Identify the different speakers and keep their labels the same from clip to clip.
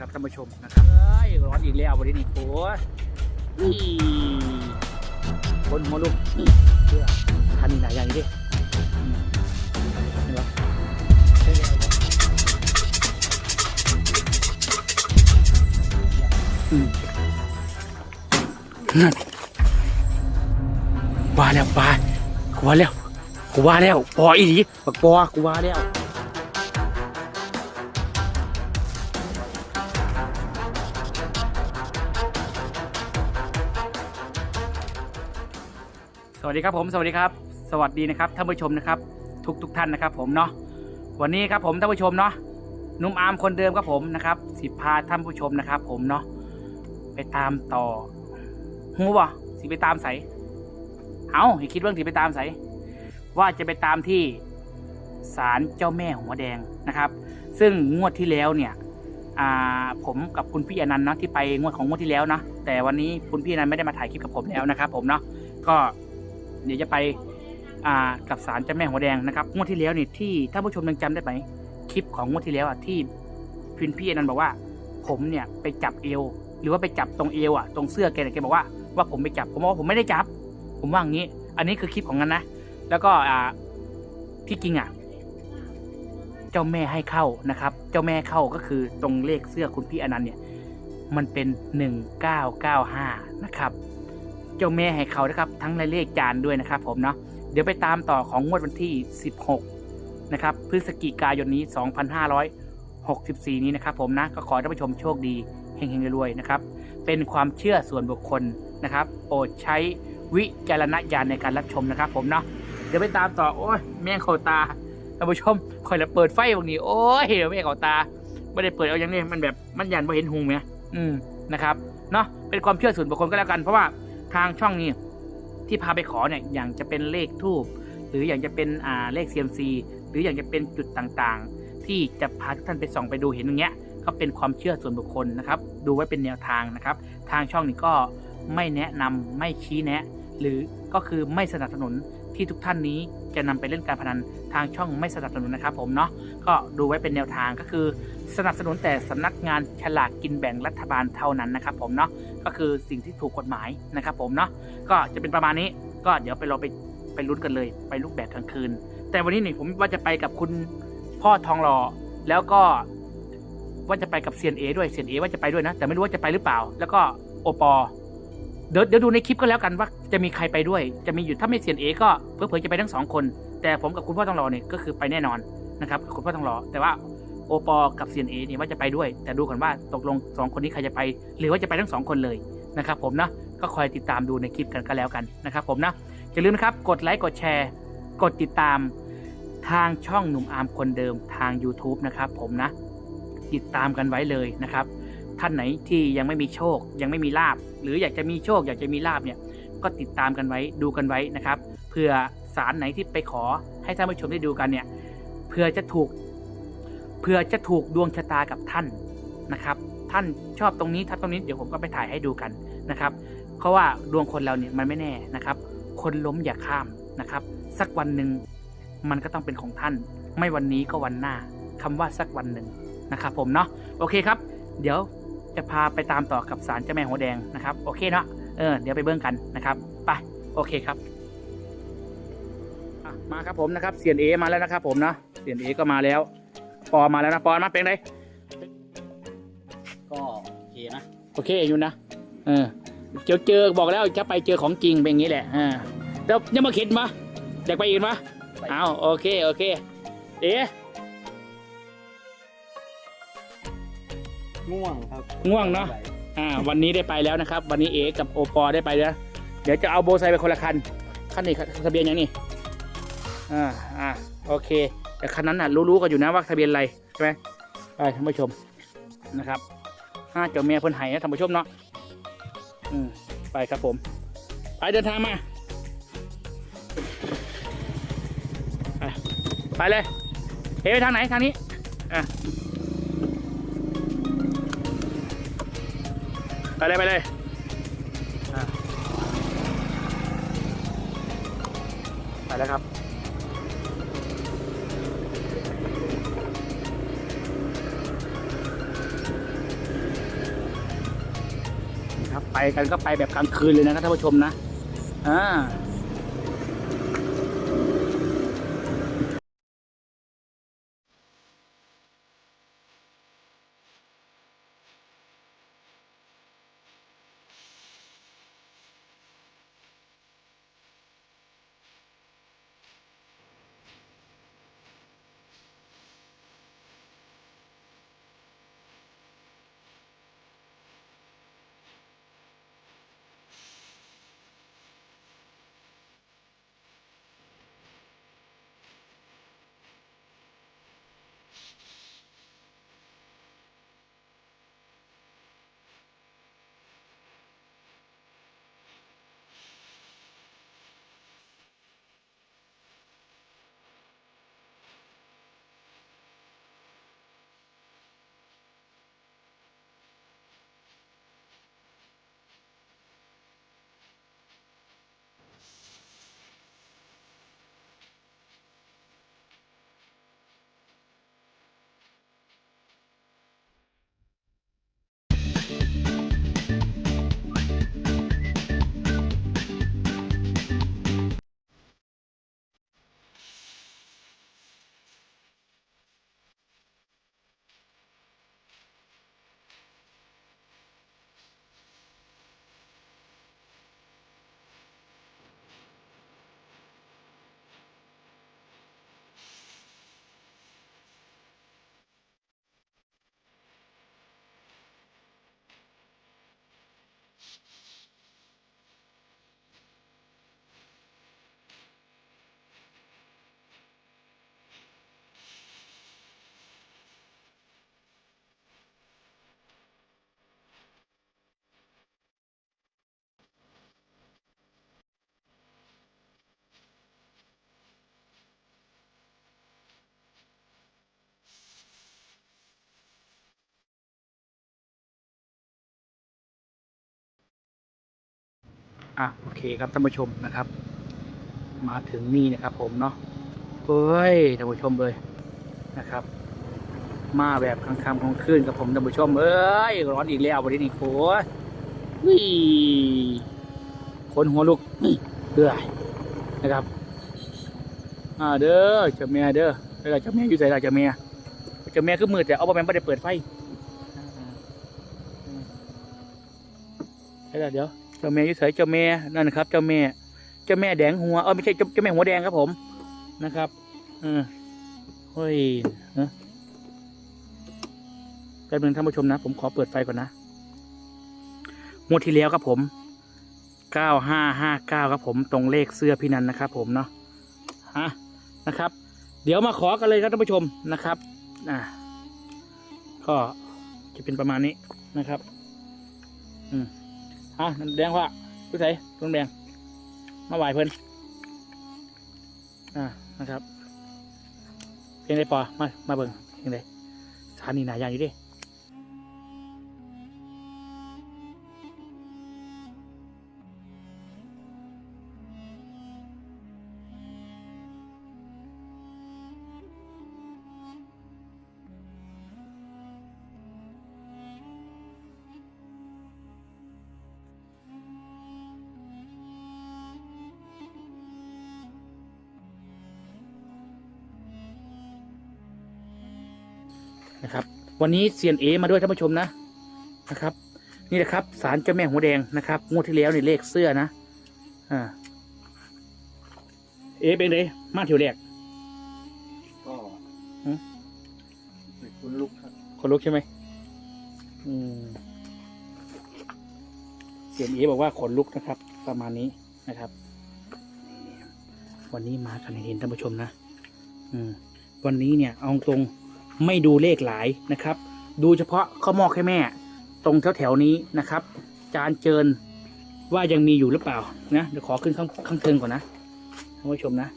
Speaker 1: ครับท่านผู้ชมนะครับเอ้ยร้อนอีกแล้ววันนี้นี่โอ้ยอีคนหัวลูกเชื่อทันนี่ไหนอย่างดิเห็นปะอืมนั่นว่าแล้วปลากูว่าแล้วกูว่าแล้วปออีหลีบักปอกูว่าแล้ว วัสดีครับผมสวัสดีครับ สวัสดีนะครับท่านผู้ชมนะครับ ทุกทุกท่านนะครับ ผมเนาะวันนี้ครับผมท่านผู้ชมเนาะนุ่มอาร์มคนเดิมครับผมนะครับสิพาท่านผู้ชมนะครับ ผมเนาะไปตามต่อหูบ่สิไปตามใสเอาอย่าคิดว่าสิไปตามใสว่าจะไปตามที่ศาลเจ้าแม่หัวแดงนะครับ ซึ่งงวดที่แล้วเนี่ยอ่าผมกับคุณพี่อนันต์เนาะที่ไปงวดของงวดที่แล้วเนาะแต่วันนี้คุณพี่อนันต์ไม่ได้มาถ่ายคลิปกับผมแล้วนะครับ ผมเนาะก็ เดี๋ยวจะไปอ่ากับสารเจ้าแม่หัวแดงนะครับงวดที่แล้วนี่ที่ท่านผู้ชมยังจำได้ไหมคลิปของงวดที่แล้วอะที่พินพี่อนันต์บอกว่า ผมเนี่ยไปจับเอว หรือว่าไปจับตรงเอวอะตรงเสื้อแกเนี่ยแกบอกว่าว่าผมไปจับผมบอกว่าผมไม่ได้จับ ผมว่าอย่างนี้ อันนี้คือคลิปของนั้นนะ แล้วก็อ่าที่จริงอะเจ้าแม่ให้เข้านะครับ เจ้าแม่เข้าก็คือตรงเลขเสื้อคุณพี่อนันต์เนี่ย มันเป็นหนึ่งเก้าเก้าห้านะครับ เจ้าแม่ให้เขานะครับ ทั้งในเลขจานด้วยนะครับผมเนาะเดี๋ยวไปตามต่อของงวดวันที่ 16 นะครับ พฤศจิกายนนี้ 2564 นี้นะครับผมนะก็ขอให้ท่านผู้ชมโชคดีเฮงๆรวยๆนะครับ เป็นความเชื่อส่วนบุคคลนะครับโปรดใช้วิจารณญาณในการรับชมนะครับ ผมเนาะเดี๋ยวไปตามต่อ โอ้ยแม่งเขาตาท่านผู้ชมคอยละเปิดไฟบางนี้ โอ้ยเดี๋ยวแม่งเขาตาไม่ได้เปิดเอาอย่างนี้มันแบบมันยันพอเห็นหุงไหมอืมนะครับเนาะเป็นความเชื่อส่วนบุคคลก็แล้วกันเพราะว่า ทางช่องนี้ที่พาไปขอเนี่ยอย่างจะเป็นเลขทูบหรืออย่างจะเป็นอ่าเลข CMC หรืออย่างจะเป็นจุดต่างๆ ที่จะพาทุกท่านไปส่องไปดูเห็นอย่างเงี้ยก็เป็นความเชื่อส่วนบุคคลนะครับ ดูไว้เป็นแนวทางนะครับ ทางช่องนี้ก็ไม่แนะนำไม่ชี้แนะ หรือก็คือไม่สนับสนุน ที่ทุกท่านนี้จะนำไปเล่นการพนันทางช่องไม่สนับสนุนนะครับผมเนาะก็ดูไว้เป็นแนวทางก็คือ สนับสนุนแต่สำนักงานฉลากกินแบ่งรัฐบาลเท่านั้นนะครับผมเนาะก็คือสิ่งที่ถูกกฎหมายนะครับผมเนาะก็จะเป็นประมาณนี้ก็เดี๋ยวไปเราไปไปลุ้นกันเลย ไปรูปแบบกลางคืน แต่วันนี้นี่ผมว่าจะไปกับคุณพ่อทองหล่อแล้วก็ว่าจะไปกับเซียนเอด้วยเซียนเอว่าจะไปด้วยนะ แต่ไม่รู้ว่าจะไปหรือเปล่า แล้วก็โอปอ เดี๋ยวเดี๋ยวดูในคลิปก็แล้วกันว่าจะมีใครไปด้วย จะมีอยู่ถ้าไม่เซียนเอก็เพื่อๆจะไปทั้งสองคน แต่ผมกับคุณพ่อทองหล่อเนี่ยก็คือไปแน่นอนนะครับคุณพ่อทองหล่อแต่ว่าโอปอกับเซียนเอเนี่ยว่าจะไปด้วย แต่ดูก่อนว่าตกลงสองคนนี้ใครจะไป หรือว่าจะไปทั้งสองคนเลยนะครับผมนะก็คอยติดตามดูในคลิปกันก็แล้วกันนะครับผมนะอย่าลืมนะครับกดไลค์กดแชร์ กดติดตามทางช่องหนุ่มอาร์มคนเดิมทาง YouTube นะครับผมนะ ติดตามกันไว้เลยนะครับ ท่านไหนที่ยังไม่มีโชค ยังไม่มีลาบ หรืออยากจะมีโชค อยากจะมีลาบเนี่ยก็ติดตามกันไว้ดูกันไว้นะครับเพื่อสารไหนที่ไปขอให้ท่านผู้ชมได้ดูกันเนี่ยเพื่อจะถูกเพื่อจะถูกดวงชะตากับท่านนะครับ ท่านชอบตรงนี้ทับตรงนี้เดี๋ยวผมก็ไปถ่ายให้ดูกันนะครับเพราะว่าดวงคนเราเนี่ยมันไม่แน่นะครับ คนล้มอย่าข้ามนะครับ สักวันหนึ่งมันก็ต้องเป็นของท่าน ไม่วันนี้ก็วันหน้าคำว่าสักวันหนึ่งนะครับ ผมเนาะโอเคครับ เดี๋ยว จะพาไปตามต่อกับสารเจ้าแม่หัวแดงนะครับ โอเคเนาะเออเดี๋ยวไปเบิ้งกันนะครับไปโอเคครับอะมาครับผมนะครับเสียนเอมาแล้วนะครับผมเนาะเสียนเอก็มาแล้ว ปอมาแล้วนะปอมาเป็นไง
Speaker 2: ก็โอเคนะ
Speaker 1: โอเคอยู่นะเออเจอเจอบอกแล้วจะไปเจอของจริงเป็นอย่างนี้แหละอ่าแล้วยังมาเข็ดปะอยากไปอีกปะอ้าวโอเคโอเค เอ๊ะ
Speaker 2: ง่วงครับ
Speaker 1: ง่วงเนาะอ่าวันนี้ได้ไปแล้วนะครับ วันนี้เอกับโอปอได้ไปแล้ว เดี๋ยวจะเอาโบไซไปคนละคันคันนี้ทะเบียนยังนี่อ่าอ่าโอเค แต่คันนั้นน่ะรู้ๆกันอยู่นะว่าทะเบียนอะไรใช่ไหมไปท่านผู้ชมนะครับห้าเจ้าแม่เพิ่นไห้นะท่านผู้ชมเนาะอืมไปครับผม ไปเดินทางมาไปไปเลยเฮ้ไปทางไหนทางนี้อะ ไปเลยไปเลยไปแล้วครับครับไปกันก็ไปแบบกลางคืนเลยนะครับท่านผู้ชมนะอ่า อะโอเคครับท่านผู้ชมนะครับ มาถึงนี่นะครับ ผมเนาะเฮ้ยท่านผู้ชมเลยนะครับ มาแบบคำคำของคืนกับผมท่านผู้ชมเอ้ยร้อนอีกแล้ววันนี้นี่โอ้ยเฮ้ยคนหัวลุกนี่เดือดนะครับอ่าเด้อเจ้าแม่เด้อแล้วก็เจ้าแม่อยู่ไหนล่ะเจ้าแม่เจ้าแม่คือมืดแต่เอาไปไม่ได้เปิดไฟเดี๋ยวเดี๋ยว เจ้าแม่ยุสยเจ้าแม่นั่นนะครับ เจ้าแม่ เจ้าแม่แดงหัวเออไม่ใช่เจ้าแม่หัวแดงครับผมนะครับเออเฮ้ยเนอะแป๊บนึงท่านผู้ชมนะ ผมขอเปิดไฟก่อนนะงวดที่แล้วครับผมเก้าห้าห้าเก้าครับผมตรงเลขเสื้อพี่นันนะครับ ผมเนาะฮะนะครับ เดี๋ยวมาขอกันเลยครับท่านผู้ชมนะครับอ่าก็จะเป็นประมาณนี้นะครับ อืม อะแดงว่าผู้ใส่ต้นแดงมาไหวเพิ่นอ่านะครับเพียงได้ปอมามาเบิ่งเพียงได้สถานีหนายางอยู่ดิ นะครับ วันนี้เซียนเอมาด้วยท่านผู้ชมนะนะครับ นี่แหละครับสารเจ้าแม่หัวแดงนะครับงวดที่แล้วนี่เลขเสื้อนะอ่าเอเป็นไงมาเที่ยวแรก
Speaker 2: ก็
Speaker 1: หืม
Speaker 2: เป็นคุณลุกครับ
Speaker 1: คนลุกใช่ไหมอืมเสียงเอบอกว่าขนลุกนะครับ ประมาณนี้นะครับนี่วันนี้มากันให้เห็นท่านผู้ชมนะ อืม วันนี้เนี่ยเอาตรง ไม่ดูเลขหลายนะครับ ดูเฉพาะข้าวหมอกให้แม่ ตรงแถวแถวๆนี้นะครับ จานเจิญว่ายังมีอยู่หรือเปล่านะเดี๋ยวขอขึ้นข้างข้างเทิงก่อนนะท่านผู้ชมนะ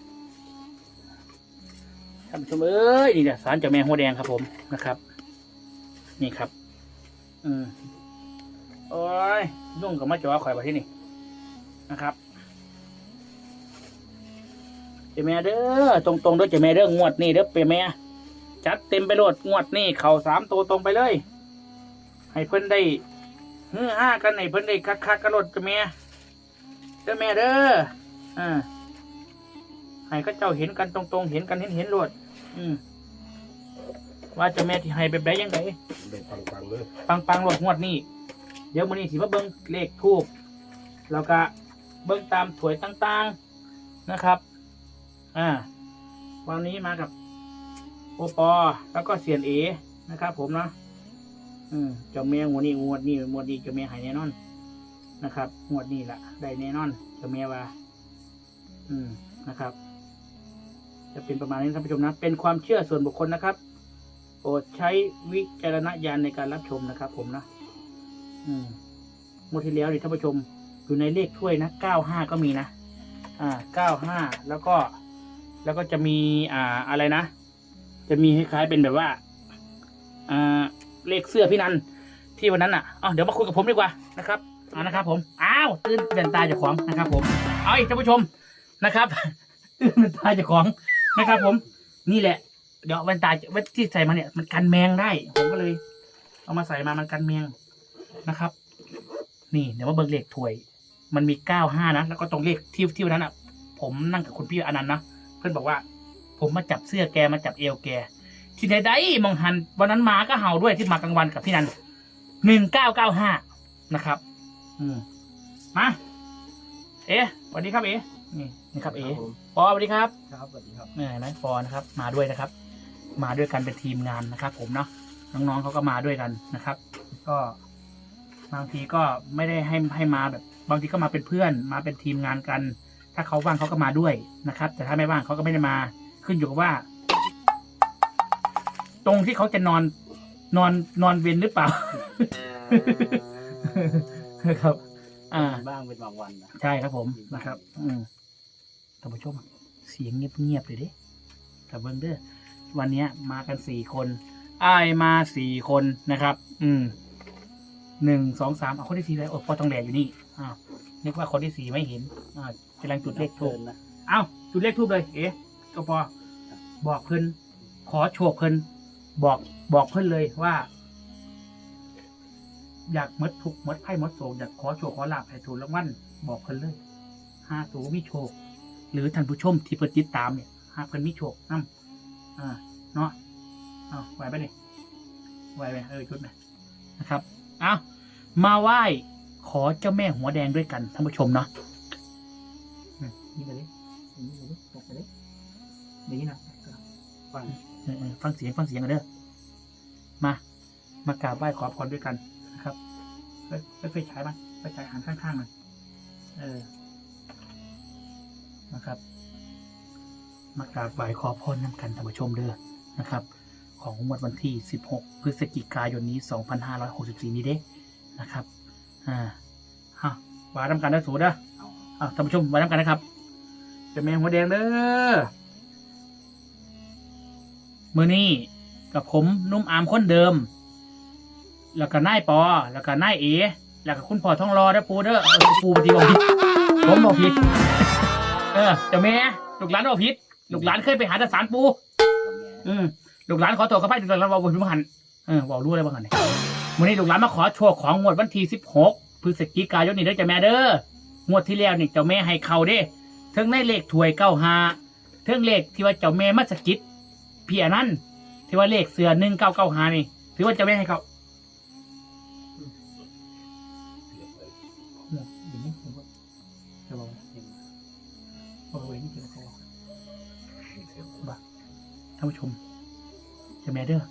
Speaker 1: ท่านผู้ชมเอ้ยนี่เนี่ยสารเจ้าแม่หัวแดงครับผมนะครับ นี่ครับอืมโอ้ยนุ่งกับมาจ่อข่อยมาที่นี่นะครับเจาแม่เด้อตรงตรงๆด้อเจาแม่เด้องวดนี่เด้อเปแม่ จัดเต็มไปโลดงวดนี่เข่าสามตัวตรงไปเลย ให้เพิ่นได้เฮ้อห้ากันไหนเพิ่นได้คักคักๆกระโดดจะแม่เด้อแม่เด้ออ่าให้เข้าเจ้าเห็นกันตรงๆเห็นกันเห็นเห็นโลด อืมว่าเจะแม่ที่ให้แบบใดยังไง
Speaker 3: ได้ปังๆเลย
Speaker 1: ปังปังๆโลดงวดนี้เดี๋ยวมื้อนี้สิมาเบิ่งเลขทูบแล้วก็เบิ่งตามถวยต่างๆนะครับ อ่า วันนี้มากับ โอปอ แล้วก็เสียนเอนะครับผมเนาะอืมเจ้าแม่งวดนี้งวดนี้งวดนี้เจ้าแม่หายแน่นอนนะครับงวดนี้ละได้แน่นอนเจ้าแม่ว่า อืมนะครับ จะเป็นประมาณนี้ท่านผู้ชมนะ เป็นความเชื่อส่วนบุคคลนะครับโปรดใช้วิจารณญาณในการรับชมนะครับ ผมนะ อืมงวดที่แล้วนี่ท่านผู้ชมอยู่ในเลขถ้วยนะเก้าห้าก็มีนะ อ่าเก้าห้าแล้วก็ แล้วก็จะมีอ่าอะไรนะ จะมีคล้ายๆเป็นแบบว่าอ่าเลขเสื้อพี่นันที่วันนั้นอะอ๋อเดี๋ยวมาคุยกับผมดีกว่านะครับเอานะครับผมอ้าวตื่นเดินตาเจากของนะครับ ผมเอาอีกท่านผู้ชมนะครับตื่นเดินตาเจากของนะครับ ผม นี่แหละ เดี๋ยวแว่นตาแว่นที่ใส่มาเนี่ย มันกันแมงได้ ผมก็เลย เอามาใส่มามันกันแมงนะครับ นี่เดี๋ยวมาเบิ่งเลขถวย มันมีเก้าห้านะแล้วก็ตรงเลขที่ที่วันนั้นอะ ผมนั่งกับคุณพี่อนันต์นะเพื่อนบอกว่า ผมมาจับเสื้อแกมาจับเอวแก ที่ใดๆมองหันวันนั้นหมาก็เห่าด้วยที่มากลางวันกับพี่นันหนึ่งเก้าเก้าห้านะครับ อืมมาเอ๊ะสวัสดีครับเอ๊ะนี่นี่ครับเอ๊ะ
Speaker 2: ผม
Speaker 1: ปอสวัสดีครับ
Speaker 2: ครับสวัสดีครับ
Speaker 1: นี่เห็นไหมปอนะครับ มาด้วยนะครับ มาด้วยกันเป็นทีมงานนะครับ ผมเนาะน้องๆเขาก็มาด้วยกันนะครับ ก็บางทีก็ไม่ได้ให้ให้มาแบบ บางทีก็มาเป็นเพื่อน มาเป็นทีมงานกัน ถ้าเขาว่างเขาก็มาด้วยนะครับ แต่ถ้าไม่ว่างเขาก็ไม่ได้มา ขึ้นอยู่กับว่า ตรงที่เขาจะนอน นอนนอนเวนหรือเปล่า ครับ อ่า
Speaker 2: บ้างเป็นบางวันนะ
Speaker 1: ใช่ครับผมนะครับ อืมท่านผู้ชมเสียงเงียบๆเลยเด้กับเบิ้งเด้อวันเนี้ย มากันสี่คนอ้ายมาสี่คนนะครับ อืมหนึ่งสองสามเอาคนที่สี่เลยโอ้พอทองแดงอยู่นี่อ้าวนึกว่าคนที่สี่ไม่เห็นอ่ากำลังจุดเลขทู
Speaker 2: เกิ
Speaker 1: บ
Speaker 2: นนะ
Speaker 1: เอ้าจุดเลขทูบเลย เอ๊ะ ก็พอบอกเพิ่นขอโชคเพิ่นบอกบอกเพิ่นเลยว่า อยากมดทุกมดไพ่มดโศกอยากขอโชคขอลาภให้ถูกรางวัลบอกเพิ่นเลยหาสูมีโชค หรือท่านผู้ชมที่เพิ่นติดตามเนี่ยหากเพิ่นมีโชคนํอ่าเนาะเอาไหวไปนี่ไหวไปเออชุดไหมนะครับเอามาไหว้ขอเจ้าแม่หัวแดงด้วยกันท่านผู้ชมเนาะนี่ไปเลยนี่ไปเลย ไปเลยเดี๋ยวนี้นะ
Speaker 2: ฟัง
Speaker 1: เออเออฟังเสียงฟังเสียงกันเด้อมามากราบไหว้ขอพรด้วยกันนะครับไปไปไฟฉายมันไฟฉายหันข้างๆมันเออนะครับ มากราบไหว้ขอพรนำกันท่านผู้ชมเด้อนะครับ ของงวดวันที่ 16 พฤศจิกายนนี้ 2564 นี้เด้นะครับอ่าฮะวาดำกันนะสูด้อ
Speaker 2: เอา
Speaker 1: อะท่านผู้ชมวาดำกันนะครับจะแมงหัวแดงเด้อ มื่อนี้กับผมนุ่มอามคนเดิม แล้วก็นายปอ แล้วก็นายเอ แล้วก็คุณพ่อท้องรอเด้อปูเด้อเออปูปฏิบอกผิผมบอกผิด เออเจ้าแม่ลูกหลานบอกผิดลูกหลานเคยไปหาทสารปู อืมลูกหลานขอโทษขอพายลูกหลานว่าบุญบังหันเออบอกรู้อะไรบ้างหันเนี่ยวันนี้ลูกหลานมาขอโชคของงวดวันที่สิบหกพฤศจิกายนนี่เด้อเจ้าแม่เด้องวดที่แล้วนี่เจ้าแม่ให้เขาเด้เทิงในเลขถวยเก้าหาเทิงเลขที่ว่าเจ้าแม่มัสกิด พี่อนันต์ที่ว่าเลขเสือหนึ่งเก้าเก้าหานี่ถือว่าจ้าแม่ให้เขาอย่างนี้ผมว่าจะบอกว่าเอาไว้นี่คือเขาบอกท่านผู้ชมจะแม่เด้อ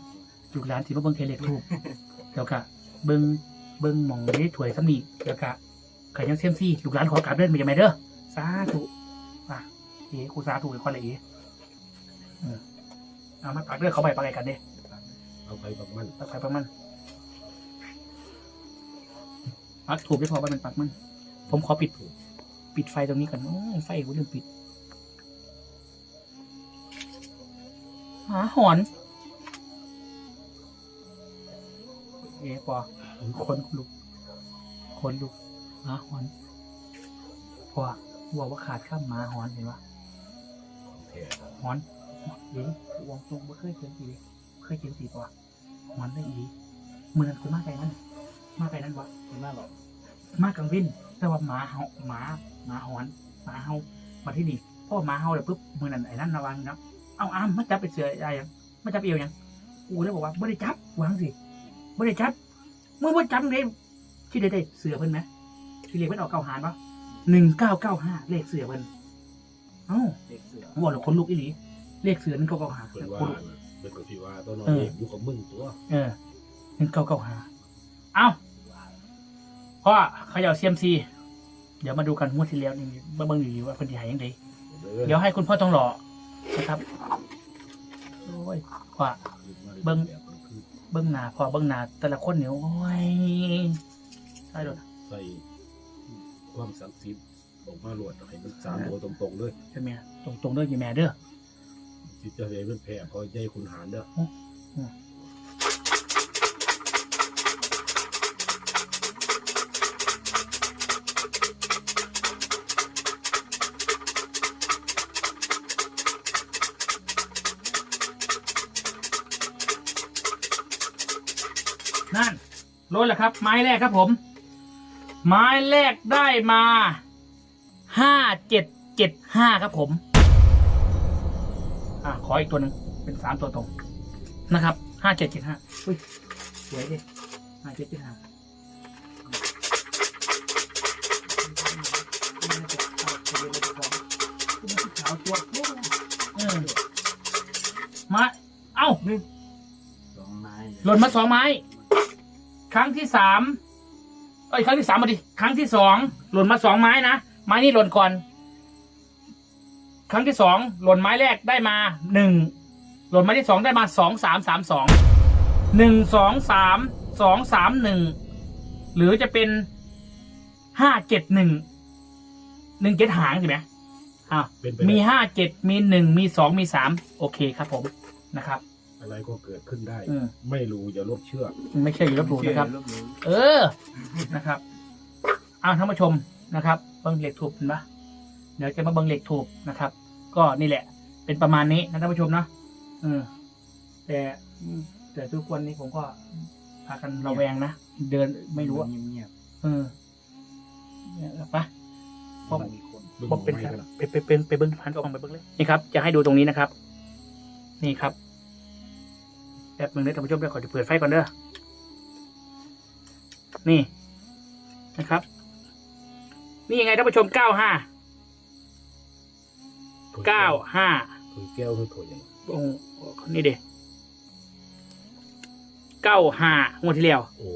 Speaker 1: ลูกหลานสิมาเบิ่งเทเลทูบเดี๋ยวกะเบิ่งเบิ่งหมองนี้ถวยสำนีเดี๋ยวกะไข่ยังเซียมซี่ลูกหลานขอกราบเดินไปจะแม่เด้อสาธุอะเอ๋ครูสาธุไอ้คนละเอ๋ เออเอามาปักเด้อเขาไปปักไก่กันเด้
Speaker 3: เอาไปแบบมัน
Speaker 1: ปักไข่ปักมันปักถูกไม่พอปักมันปักมัน ผมขอปิดปิดไฟตรงนี้ก่อนโอ้ยไฟกูลืมปิดหาหอนเอ๊ะปอคนลุกคนลุกหมาหอนพอบอกว่าขาดข้ามหมาหอนเห็นปะ
Speaker 3: แท้
Speaker 1: หอน เดี๋ยววงตรงไม่เคยเจอสีเคยเจอสีปะหอนได้อีมือนั้นกูมากใจมันมาไปนั่นวะ
Speaker 2: ไม่น่าหรอก
Speaker 1: มากลางวินแต่ว่าหมาเห่าหมาหมาหอนหมาเห่ามาที่นี่เพราะว่าหมาเห่าเลยปุ๊บมือนั่นไอ้นั่นระวังนะเอาอ้ามมาจับไปเสืออะไรยังมาจับเอวยังกูเลยบอกว่าไม่ได้จับวางสิไม่ได้จับมึงว่าจับเลยที่ได้ได้เสือเพิ่นไหมที่เรียกเพิ่นออกเก้าหารปะหนึ่งเก้าเก้าห้าเลขเสือเพิ่นเอ้า
Speaker 2: เด็กเสือ
Speaker 1: ว่าหรอคนลุกอีหลี เลขเสือหนึ่งเก้าเก้าห้า
Speaker 3: เป็นว่า
Speaker 1: คนลุก
Speaker 3: เป็นกับที่ว่าตัวน้อย
Speaker 1: เออ
Speaker 3: เองอยู่กับมึงตัว
Speaker 1: เออหนึ่งเก้าเก้าห้าเอ้าพ่อเขย่าเซียมซีเดี๋ยวมาดูกันงวดที่แล้วนี่เบิ่งอยู่ดีว่าเพิ่นสิใหายยังไงเดี๋ยวให้คุณพ่อต้องหล่อนะครับโอ้ยว่าเบิ่งเบิ้งหน้าพอเบิ้งหน้าแต่ละคนเนี่ยโอ้ยใช่เลย
Speaker 3: ใส่ความศักดิ์สิทธิ์ออกมาลวดให้มันสามตัวตรงๆเลย
Speaker 1: ใช่ไหมตรงตรงๆเด้อยี่แม่เด้อ
Speaker 3: จิตใจเป็นแผ่พอใจคุณหารเด้อ
Speaker 1: นั่นลดแล้วครับ ไม้แรกครับผม ไม้แรกได้มาห้าเจ็ดเจ็ดห้าครับผม อะขออีกตัวหนึ่งเป็นสามตัวตรงนะครับห้าเจ็ดเจ็ดห้าอุ้ยสวยดิห้าเจ็ดเจ็ดห้าเออมาเอ้า
Speaker 2: สองไม้
Speaker 1: หล่นมาสองไม้ ครั้งที่สามเอ้ยครั้งที่สามมาดิ ครั้งที่สองหล่นมาสองไม้นะ ไม้นี่หล่นก่อน ครั้งที่สองหล่นไม้แรกได้มาหนึ่งหล่นไม้ที่สองได้มาสองสามสามสองหนึ่งสองสามสองสามหนึ่งหรือจะเป็นห้าเจ็ดหนึ่งหนึ่งเจ็ดหางใช่ไหมอ่า
Speaker 3: เป็นไป
Speaker 1: มี
Speaker 3: ได้
Speaker 1: ห้าเจ็ดมีหนึ่งมีสองมีสามโอเคครับผมนะครับ
Speaker 3: อะไรก็เกิดขึ้นได้
Speaker 1: อืม
Speaker 3: ไม่รู้อย่าลบเชื่อ
Speaker 1: ไม่ใช่อยู่ลบหลู่นะครับ
Speaker 2: ลบหลู่
Speaker 1: เออ นะครับเอาท่านผู้ชมนะครับ เบิ้งเหล็กถูกเห็นปะเดี๋ยวจะมาเบิ้งเหล็กถูกนะครับ ก็นี่แหละ เป็นประมาณนี้นะท่านผู้ชมเนาะเออแต่แต่ทุกคนนี้ผมก็พากันระแวงนะเดินไม่รู้อะ
Speaker 2: เงียบ
Speaker 1: เออเนี่ยปะ
Speaker 2: ๆ
Speaker 1: ผม
Speaker 2: มันมีคน
Speaker 3: เบิ่ง
Speaker 1: ผมเป็น
Speaker 3: ไม้
Speaker 1: ครับ
Speaker 3: กันล่ะ
Speaker 1: ไปไปเป็นไปเบิ้งพันออกไปเบิ้งเลยนี่ครับ จะให้ดูตรงนี้นะครับ นี่ครับแป๊บหนึงนะท่านผู้ชมเดี๋ยวขอจะเปิดไฟก่อนเด้อนี่นะครับ นี่ยังไงท่านผู้ชมเก้าห้า เก้าห้า
Speaker 3: ถุยแก้วคือถุยอย่าง
Speaker 1: โอ้นี่เด้เก้าห้างวดที่แล้ว
Speaker 3: โอ้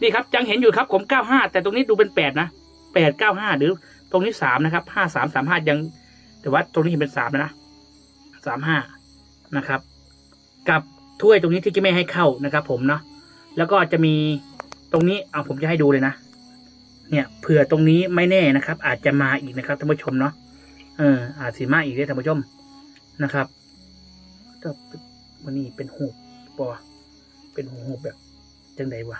Speaker 1: นี่ครับยังเห็นอยู่ครับผมเก้าห้าแต่ตรงนี้ดูเป็นแปดนะแปดเก้าห้าหรือตรงนี้สามนะครับห้าสามสามห้ายัง แต่ว่าตรงนี้เห็นเป็นสามนะสามห้านะครับ กับถ้วยตรงนี้ที่จะไม่ให้เข้านะครับ ผมเนาะแล้วก็จะมีตรงนี้เอาผมจะให้ดูเลยนะเนี่ยเผื่อตรงนี้ไม่แน่นะครับ อาจจะมาอีกนะครับท่านผู้ชมเนาะ เอออาจสีมาอีกได้ท่านผู้ชมนะครับก็วันนี้เป็นหูปอเป็นหูแบบจังไดวะ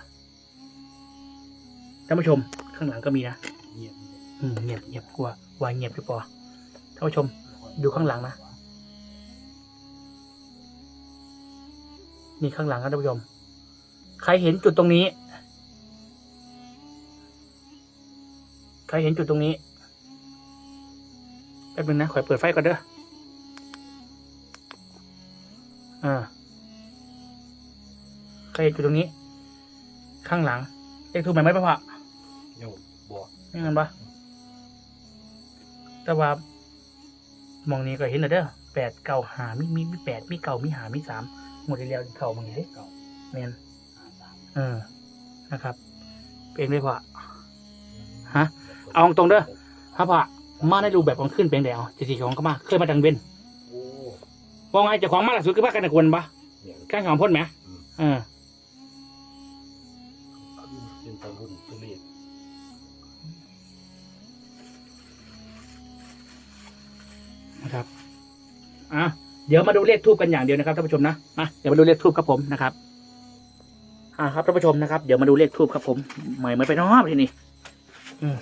Speaker 1: ท่านผู้ชมข้างหลังก็มีนะ
Speaker 2: เงียบ
Speaker 1: อืมเงียบเงียบกลัววายเงียบอยู่ปอท่านผู้ชม ดูข้างหลังนะนี่ข้างหลังครับท่านผู้ชม ใครเห็นจุดตรงนี้ ใครเห็นจุดตรงนี้ แป๊บนึงนะขอเปิดไฟก่อนเด้ออ่าใครเห็นจุดตรงนี้ ข้างหลังเลขทูปหมายไหมพ่อ
Speaker 3: เดี๋ยวบอก
Speaker 1: นี่เงินปะแต่ว่ามองนี้ก็เห็นแล้วเด้อแปดเก้าหามีมีมีแปดมีเก้ามีหามีสามหมดเรียวเข่ามองนี้เด้
Speaker 2: เก่า
Speaker 1: แมน
Speaker 2: ห้าสาม
Speaker 1: เออนะครับ เป็นเลยพ่อฮะเอาตรงๆเด้อฮะพ่อ มาได้รูปแบบของขึ้นเป็นเดียวจริงๆของก็มาเคยมาดังเว้น
Speaker 3: โอ้
Speaker 1: ว่าไงเจ้าของมาล่าสุดคือพากันตะกวนปะ
Speaker 3: เนี่ย
Speaker 1: การของพ่นไหม
Speaker 3: อืม
Speaker 1: เออ
Speaker 3: เป็นตะรุ่นตุเรียน
Speaker 1: นะครับอะเดี๋ยวมาดูเลขทูบกันอย่างเดียวนะครับท่านผู้ชมนะมาเดี๋ยวมาดูเลขทูบครับผมนะครับอ่าครับท่านผู้ชมนะครับ เดี๋ยวมาดูเลขทูบครับผมใหม่เหมือนไปน้อทีนี่อืม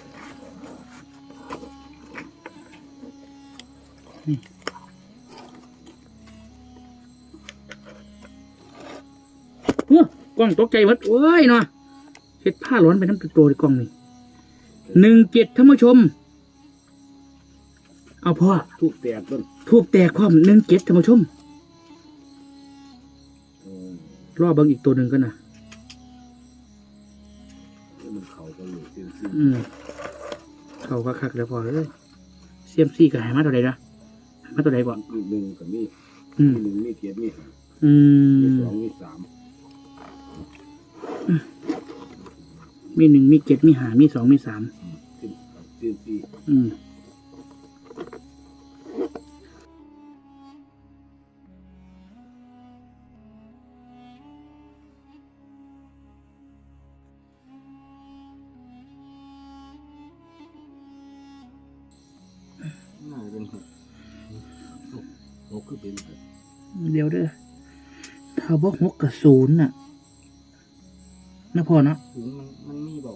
Speaker 1: ล้องตกใจหมดเว้ยเนาะเฮ็ดผ้าร้อนไปน้ำตัวในกล่องนี่หนึ่งเจ็ดท่านผู้ชม เอาพ่อ
Speaker 3: ทุกแตกต้น
Speaker 1: ทูบแตกความหนึ่งเจ็ดท่านผู้ชม
Speaker 3: อืม
Speaker 1: รอเบิ่งอีกตัวหนึ่งกันนะ
Speaker 3: มันเขาก็เลยเส้นซึ่ง
Speaker 1: อืมเขาก็คักแล้วพอเลยเซียมซี่ก็หายมาตัวใดนะหายมาตัวใดก่อน
Speaker 3: มีหนึ่งกับมี
Speaker 1: อืม
Speaker 3: มีหนึ่งมีเกียรติมีห้า
Speaker 1: อื
Speaker 3: มี
Speaker 1: ม
Speaker 3: สองมีสาม
Speaker 1: มีหนึ่งมีเจ็ดมีหามีสองมีสาม
Speaker 3: สิ้นสิ้นสี่
Speaker 1: อืม
Speaker 3: น่าจะเป็นหกหกหกคือเป็นหก
Speaker 1: เดี๋ยวเด้อถ้าบอกหกกับศูนย์น่ะ นะพ่อเนาะ
Speaker 3: ถึงมันมันมีเบา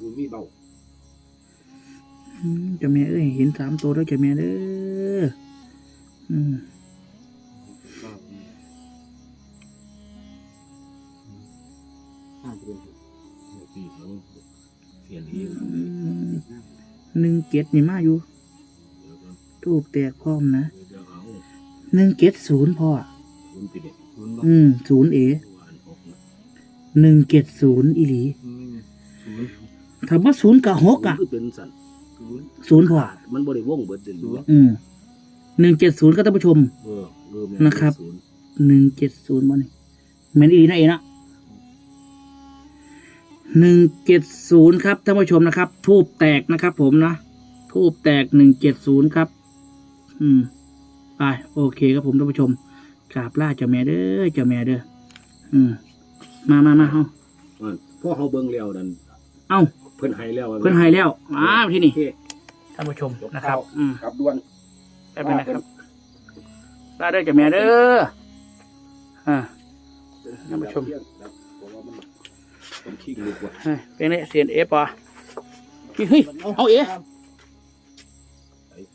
Speaker 3: มันมีเบา
Speaker 1: อืมเจะแม่เอ้ยเห็นสามตัวแล้วเจะแม่เด้ออืม
Speaker 3: ก็น่าจะเป็นหกสี่สองเสียนเอง
Speaker 1: หนึ่งเจ็ดนี่มาอยู่
Speaker 3: เดี๋ยวก่อน
Speaker 1: ทูบแตกพร้อมนะ
Speaker 3: เดี๋ยวเอา
Speaker 1: หนึ่งเจ็ดศูนย์พ่อ
Speaker 3: คุณติดเด็กคุณบ้า
Speaker 1: อืมศูนย์เอ
Speaker 3: ตัวอันหกนะ
Speaker 1: หนึ่งเจ็ดศูนย์อีหลี
Speaker 3: ศูนย์
Speaker 1: ถ้าว่าศูนย์กับหกอะ
Speaker 3: คือเป็นสันศูนย์
Speaker 1: ศูนย์พ่อ
Speaker 3: มันบริวงเบิดเด่นศูนย์
Speaker 1: อืมหนึ่งเจ็ดศูนย์ก็ท่านผู้ชม
Speaker 3: เออเออแม่
Speaker 1: นะครับ
Speaker 3: ศูนย์
Speaker 1: หนึ่งเจ็ดศูนย์บ่นี่เหมือนอีนะเอนะหนึ่งเจ็ดศูนย์ครับท่านผู้ชมนะครับ ทูบแตกนะครับ ผมนะทูบแตกหนึ่งเจ็ดศูนย์ครับ อืมไปโอเคครับผมท่านผู้ชมกราบล่าเจ้าแม่เด้อเจ้าแม่เด้ออืม มามามาเฮา
Speaker 3: อ่าพ่อเขาเบิ่งแล้วนั่น
Speaker 1: เอ้า
Speaker 3: เพิ่นให้แล้ว
Speaker 1: เพื่อนให้แล้วมาที่นี่
Speaker 3: โอเค
Speaker 1: ท่านผู้ชมนะครับ อืม
Speaker 3: กลับด่วน
Speaker 1: ได้เป็นนะครับล่าเด้อเจ้าแม่เด้ออ่า ท่านผู้ชม
Speaker 3: เพราะว่ามันผมขี้ลึกว่ะ
Speaker 1: เฮ้ยเป็นไงเสียนเอฟป่ะเฮ้ย เอาเอ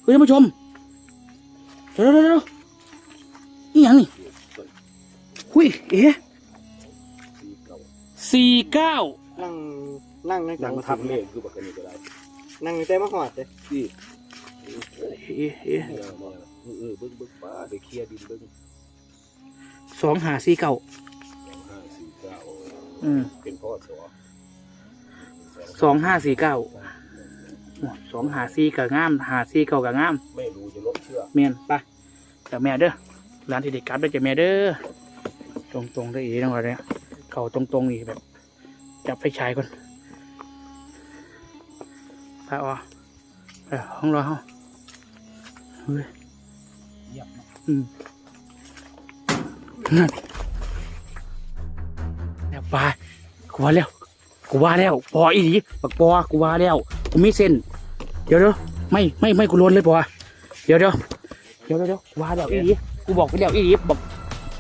Speaker 1: เฮ้ยท่านผู้ชมเดี๋ยวเดี๋ยวเดี๋ยวนี่ยังนี่หุยเอ
Speaker 3: สี่เก่า
Speaker 1: สี่เก้า
Speaker 2: นั่งนั่งใน
Speaker 3: นั่
Speaker 2: สั
Speaker 3: ง
Speaker 2: ง
Speaker 3: มา
Speaker 2: ทับ
Speaker 3: ทำเลขคือบักอันนี้ก็ได้
Speaker 2: นั่งในเต้มาหอดเลย
Speaker 3: ที่
Speaker 1: เอเอ
Speaker 3: เออเออเออเบิ่งเบิ่งป้าไปเคลียร์ดินเบิ่ง
Speaker 1: สองหาสี่เก้า
Speaker 3: สองห้าสี่เก้า
Speaker 1: อืม
Speaker 3: เป็นพ่อสอ
Speaker 1: สองห้าสี่เก้าสองหาสี่กับงามหาสี่เก้ากับงาม
Speaker 3: ไม่รู้จะลบเชื่อ
Speaker 1: เมียนไปเจ้าแม่เด้อร้านที่เด็กกลับได้อเจ้าแม่เด้อตรงตรงๆได้อีกจังหวะเนี้ย เข่าตรงๆอีกแบบ จับไฟฉายก่อนไปอ๋อไปห้องรอห้องเฮ้ยอืมนั่นแล้วไปกูว่าแล้วกูว่าแล้วปออีหลีบักปอกูว่าแล้วกูมีเส้นเดี๋ยวเดี๋ยวไม่ไม่ไม่กูล้นเลยปอเดี๋ยวเดี๋ยวเดี๋ยวเดี๋ยวเดี๋ยวว่าแล้วอีหลีกูบอกไปแล้วอีหลีบอก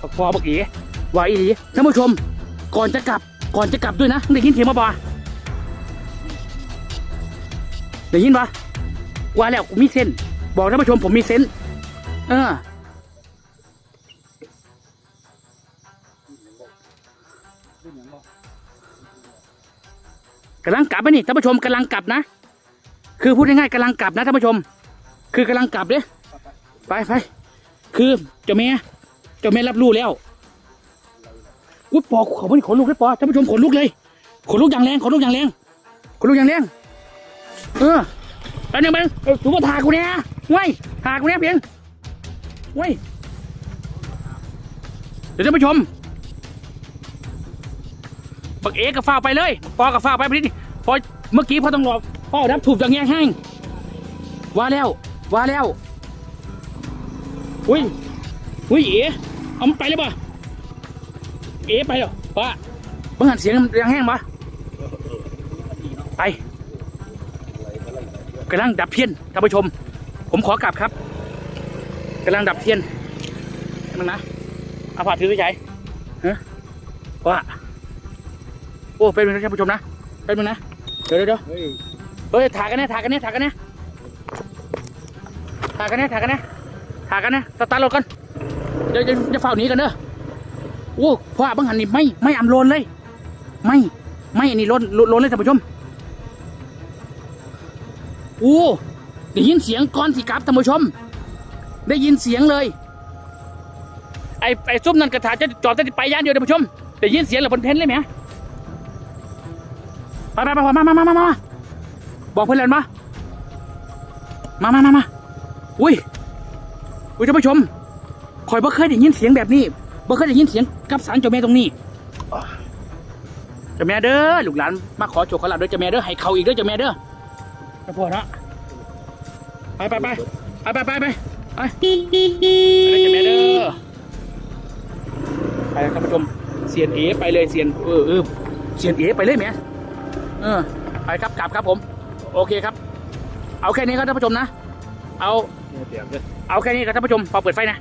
Speaker 1: บักปอบักอีว่าอีหลีท่านผู้ชม ก่อนจะกลับก่อนจะกลับด้วยนะได้ยินเสียงมาปะได้ยินปะว่าแล้วกูมีเส้นบอกท่านผู้ชมผมมีเส้นเออกำลังกลับไปนี่ท่านผู้ชมกำลังกลับนะ คือพูดง่ายๆกำลังกลับนะท่านผู้ชม คือกำลังกลับเด้ไปไปคือเจ้าแม่เจ้าแม่รับรู้แล้ว อุ้ยปอขอไม่ขนลุกเลยปอท่านผู้ชมขนลุกเลยขนลุกอย่างแรงขนลุกอย่างแรงขนลุกอย่างแรงเออแล้วเนี่ยมันถูกมาถากูเนี่ยเว้ยถากูเนี่ยเพียงเว้ยเดี๋ยวท่านผู้ชมบักเอกับฝ้าไปเลยปอกับฝ้าไปไปนี่พอเมื่อกี้พอต้องรอพ่อรับถูกจากแง่แห้งว่าแล้วว่าแล้วอุ้ยอุ้ยเอ๋เอาไปเลยป่ะ เอไปเหรอป้าเพิ่งหันเสียงยังแห้งปะไปกำลังดับเทียนท่านผู้ชม ผมขอกลับครับกำลังดับเทียนนึงนะเอาผ่าถือไปใช้ฮะว่าโอ้เป็นเป็นะท่านผู้ชมนะเป็นเป็นงนะเดี๋ยวเดี๋ยวเฮ้
Speaker 3: ย
Speaker 1: ถ่ายกันนี่ถ่ายกันนี่ถ่ายกันนี่ถ่ายกันนี่ถ่ายกันนี่ยถ่ายกันเนี่ยสตาร์ทรถกันเดี๋ยวจะจะเฝ้าหนีกันเด้อ โอ้พ่อบังหันนี่ไม่ไม่อำโลนเลย ไม่ไม่อันนี้ล้นล้นล้นเลยท่านผู้ชมโอ้ได้ยินเสียงก่อนสิครับท่านผู้ชม ได้ยินเสียงเลย ไอ้ไอ้ซุ่มนั่นกระถาจะจอดจะไปย่านเดียวท่านผู้ชมได้ยินเสียงหรือบนเพนเลยไหมไปไปไปมามามามามาบอกเพื่อนเลยมามามามามาอุ้ยอุ้ยท่านผู้ชมคอยบ่เคยได้ยินเสียงแบบนี้ บ่เคยได้ยินเสียงกับสารเจ้าแม่ตรงนี้เจ้าแม่เด้อลูกหลานมาขอโชคขอลาบด้อเจ้าแม่เด้อให้เขาอีกเด้อเจ้าแม่เด้อไปพอนะไปไปไปไปไปไปไปไปเจ้าแม่เด้อไปท่านผู้ชมเสียนเอไปเลยเสียนเออเออเสียนเอไปเลยแม่เออไปครับกลับครับผม โอเคครับ เอาแค่นี้ครับท่านผู้ชมนะ เอา
Speaker 3: เตรียมเลย
Speaker 1: เอาแค่นี้ครับท่านผู้ชมพอเปิดไฟนะ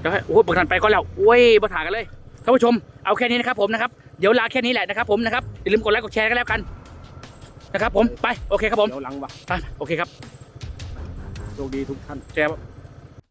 Speaker 1: เดี๋ยวให้โอ้โหบักทันไปก็แล้วโอ้ยบัถ่ายกันเลยท่านผู้ชมเอาแค่นี้นะครับผมนะครับเดี๋ยวลาแค่นี้แหละนะครับผมนะครับอย่าลืมกดไลค์กดแชร์กันแล้วกันนะครับผมไปโอเคครับผม
Speaker 3: เดี๋ยวหลังวะ
Speaker 1: ไปโอเคครับ
Speaker 3: โชคดีทุกท่าน
Speaker 1: แชร์